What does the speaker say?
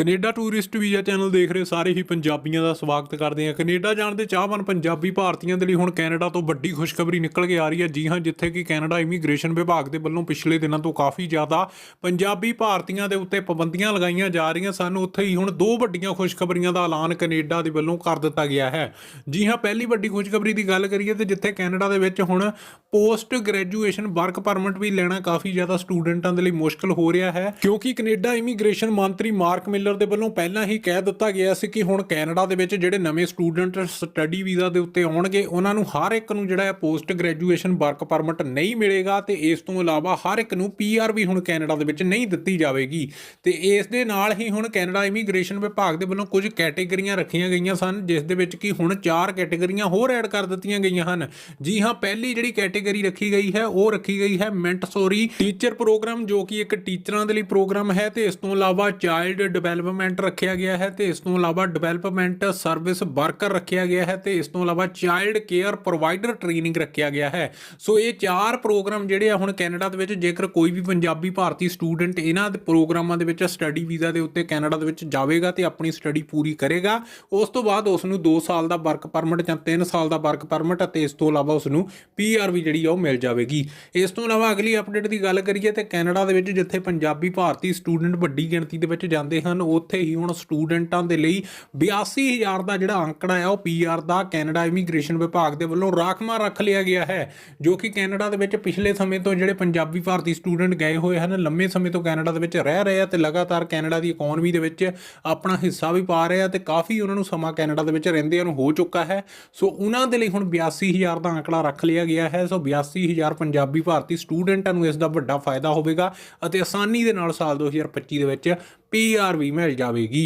Canada tourist visa channel ਦੇਖ ਰਹੇ ਸਾਰੇ ਹੀ ਪੰਜਾਬੀਆਂ ਦਾ ਸਵਾਗਤ ਕਰਦੇ ਹਾਂ। ਕੈਨੇਡਾ ਜਾਣ ਦੇ ਚਾਹਵਾਨ ਪੰਜਾਬੀ ਭਾਰਤੀਆਂ ਦੇ ਲਈ ਹੁਣ ਕੈਨੇਡਾ ਤੋਂ ਵੱਡੀ ਖੁਸ਼ਖਬਰੀ ਨਿਕਲ ਕੇ ਆ ਰਹੀ ਹੈ। ਜੀ ਹਾਂ, ਜਿੱਥੇ ਕਿ ਕੈਨੇਡਾ ਇਮੀਗ੍ਰੇਸ਼ਨ ਵਿਭਾਗ ਦੇ ਵੱਲੋਂ ਪਿਛਲੇ ਦਿਨਾਂ ਤੋਂ ਕਾਫੀ ਜ਼ਿਆਦਾ ਪੰਜਾਬੀ ਭਾਰਤੀਆਂ ਦੇ ਉੱਤੇ ਪਾਬੰਦੀਆਂ ਲਗਾਈਆਂ ਜਾ ਰਹੀਆਂ ਸਨ। ਉੱਥੇ ਹੀ ਹੁਣ ਦੋ ਵੱਡੀਆਂ ਖੁਸ਼ਖਬਰੀਆਂ ਦਾ ਐਲਾਨ ਕੈਨੇਡਾ ਦੇ ਵੱਲੋਂ ਕਰ ਦਿੱਤਾ ਗਿਆ ਹੈ। ਜੀ ਹਾਂ, ਪਹਿਲੀ ਵੱਡੀ ਖੁਸ਼ਖਬਰੀ ਦੀ ਗੱਲ ਕਰੀਏ ਤੇ ਜਿੱਥੇ ਕੈਨੇਡਾ ਦੇ ਵਿੱਚ ਹੁਣ ਪੋਸਟ ਗ੍ਰੈਜੂਏਸ਼ਨ ਵਰਕ ਪਰਮਿਟ ਵੀ ਲੈਣਾ ਕਾਫੀ ਜ਼ਿਆਦਾ ਸਟੂਡੈਂਟਾਂ ਦੇ ਲਈ ਮੁਸ਼ਕਲ ਹੋ ਰਿਹਾ ਹੈ, ਕਿਉਂਕਿ ਕੈਨੇਡਾ ਇਮੀਗ੍ਰੇਸ਼ਨ ਮੰਤਰੀ ਮਾਰਕ ਮਿਲਰ ਦੇ ਵੱਲੋਂ ਪਹਿਲਾਂ ਹੀ ਕਹਿ ਦਿੱਤਾ ਗਿਆ ਸੀ ਕਿ ਹੁਣ ਕੈਨੇਡਾ ਦੇ ਵਿੱਚ ਜਿਹੜੇ ਨਵੇਂ ਸਟੂਡੈਂਟ ਸਟੱਡੀ ਵੀਜ਼ਾ ਦੇ ਉੱਤੇ ਆਉਣਗੇ, ਉਹਨਾਂ ਨੂੰ ਹਰ ਇੱਕ ਨੂੰ ਜਿਹੜਾ ਹੈ ਪੋਸਟ ਗ੍ਰੈਜੂਏਸ਼ਨ ਵਰਕ ਪਰਮਿਟ ਨਹੀਂ ਮਿਲੇਗਾ ਤੇ ਇਸ ਤੋਂ ਇਲਾਵਾ ਹਰ ਇੱਕ ਨੂੰ ਪੀਆਰ ਵੀ ਹੁਣ ਕੈਨੇਡਾ ਦੇ ਵਿੱਚ ਨਹੀਂ ਦਿੱਤੀ ਜਾਵੇਗੀ। ਤੇ ਇਸ ਦੇ ਨਾਲ ਹੀ ਹੁਣ ਕੈਨੇਡਾ ਇਮੀਗ੍ਰੇਸ਼ਨ ਵਿਭਾਗ ਦੇ ਵੱਲੋਂ ਕੁਝ ਕੈਟੇਗਰੀਆਂ ਰੱਖੀਆਂ ਗਈਆਂ ਸਨ, ਜਿਸ ਦੇ ਵਿੱਚ ਕਿ ਹੁਣ ਚਾਰ ਕੈਟੇਗਰੀਆਂ ਹੋਰ ਐਡ ਕਰ ਦਿੱਤੀਆਂ ਗਈਆਂ ਹਨ। ਜੀ ਹਾਂ, ਪਹਿਲੀ ਜਿਹੜੀ ਕੈਟਾਗਰੀ ਰੱਖੀ ਗਈ ਹੈ, ਉਹ ਰੱਖੀ ਗਈ ਹੈ ਮੈਂਟਸੋਰੀ ਟੀਚਰ ਪ੍ਰੋਗਰਾਮ ਜੋ ਕਿ ਇੱਕ ਟੀਚਰਾਂ ਦੇ ਲਈ ਪ੍ਰੋਗਰਾਮ ਹੈ ਤੇ ਇਸ ਤੋਂ ਇਲਾਵਾ ਚਾਈਲਡ ਡਿਵੈਲਪਮੈਂਟ ਰੱਖਿਆ ਗਿਆ ਹੈ ਤੇ ਇਸ ਤੋਂ ਇਲਾਵਾ ਡਿਵੈਲਪਮੈਂਟ ਸਰਵਿਸ ਵਰਕਰ ਰੱਖਿਆ ਗਿਆ ਹੈ ਤੇ ਇਸ ਤੋਂ ਇਲਾਵਾ ਚਾਈਲਡ ਕੇਅਰ ਪ੍ਰੋਵਾਈਡਰ ਟ੍ਰੇਨਿੰਗ ਰੱਖਿਆ ਗਿਆ ਹੈ। ਸੋ ਇਹ ਚਾਰ ਪ੍ਰੋਗਰਾਮ ਜਿਹੜੇ ਆ ਹੁਣ ਕੈਨੇਡਾ ਦੇ ਵਿੱਚ, ਜੇਕਰ ਕੋਈ ਵੀ ਪੰਜਾਬੀ ਭਾਰਤੀ ਸਟੂਡੈਂਟ ਇਹਨਾਂ ਦੇ ਪ੍ਰੋਗਰਾਮਾਂ ਦੇ ਵਿੱਚ ਸਟੱਡੀ ਵੀਜ਼ਾ ਦੇ ਉੱਤੇ ਕੈਨੇਡਾ ਦੇ ਵਿੱਚ ਜਾਵੇਗਾ ਤੇ ਆਪਣੀ ਸਟੱਡੀ ਪੂਰੀ ਕਰੇਗਾ, ਉਸ ਤੋਂ ਬਾਅਦ ਉਸ ਨੂੰ 2 ਸਾਲ ਦਾ ਵਰਕ ਪਰਮਿਟ ਜਾਂ 3 ਸਾਲ ਦਾ ਵਰਕ ਪਰਮਿਟ ਅਤੇ ਇਸ ਤੋਂ ਇਲਾਵਾ ਉਸ ਨੂੰ ਪੀਆਰ ਵੀ ਜਿਹੜੀ ਆ ਉਹ ਮਿਲ ਜਾਵੇਗੀ। ਇਸ ਤੋਂ ਇਲਾਵਾ ਅਗਲੀ ਅਪਡੇਟ ਦੀ ਗੱਲ ਕਰੀਏ ਤੇ ਕੈਨੇਡਾ ਦੇ ਵਿੱਚ ਜਿੱਥੇ ਪੰਜਾਬੀ ਭਾਰਤੀ ਸਟੂਡੈਂਟ ਵੱਡੀ ਗਿਣਤੀ ਦੇ ਵਿੱਚ ਜਾਂਦੇ ਹਨ, ਉੱਥੇ ਹੀ ਹੁਣ ਸਟੂਡੈਂਟਾਂ ਦੇ ਲਈ 82000 ਦਾ ਜਿਹੜਾ ਅੰਕੜਾ ਹੈ ਉਹ ਪੀਆਰ ਦਾ ਕੈਨੇਡਾ ਇਮੀਗ੍ਰੇਸ਼ਨ ਵਿਭਾਗ ਦੇ ਵੱਲੋਂ ਰਾਖਵਾਂ ਰੱਖ ਲਿਆ ਗਿਆ ਹੈ, ਜੋ ਕਿ ਕੈਨੇਡਾ ਦੇ ਵਿੱਚ ਪਿਛਲੇ ਸਮੇਂ ਤੋਂ ਜਿਹੜੇ ਪੰਜਾਬੀ ਭਾਰਤੀ ਸਟੂਡੈਂਟ ਗਏ ਹੋਏ ਹਨ, ਲੰਮੇ ਸਮੇਂ ਤੋਂ ਕੈਨੇਡਾ ਦੇ ਵਿੱਚ ਰਹਿ ਰਹੇ ਆ ਤੇ ਲਗਾਤਾਰ ਕੈਨੇਡਾ ਦੀ ਇਕਨੋਮੀ ਦੇ ਵਿੱਚ ਆਪਣਾ ਹਿੱਸਾ ਵੀ ਪਾ ਰਹੇ ਆ ਤੇ ਕਾਫੀ ਉਹਨਾਂ ਨੂੰ ਸਮਾਂ ਕੈਨੇਡਾ ਦੇ ਵਿੱਚ ਰਹਿੰਦਿਆਂ ਨੂੰ ਹੋ ਚੁੱਕਾ ਹੈ। ਸੋ ਉਹਨਾਂ ਦੇ ਲਈ ਹੁਣ 82000 ਦਾ ਅੰਕੜਾ ਰੱਖ ਲਿਆ ਗਿਆ ਹੈ। ਸੋ 82000 ਪੰਜਾਬੀ ਭਾਰਤੀ ਸਟੂਡੈਂਟਾਂ ਨੂੰ ਇਸ ਦਾ ਵੱਡਾ ਫਾਇਦਾ ਹੋਵੇਗਾ ਅਤੇ ਆਸਾਨੀ ਦੇ ਨਾਲ ਸਾਲ 2025 ਦੇ ਵਿੱਚ ਪੀਆਰ ਵੀ ਮਿਲ ਜਾਵੇਗੀ।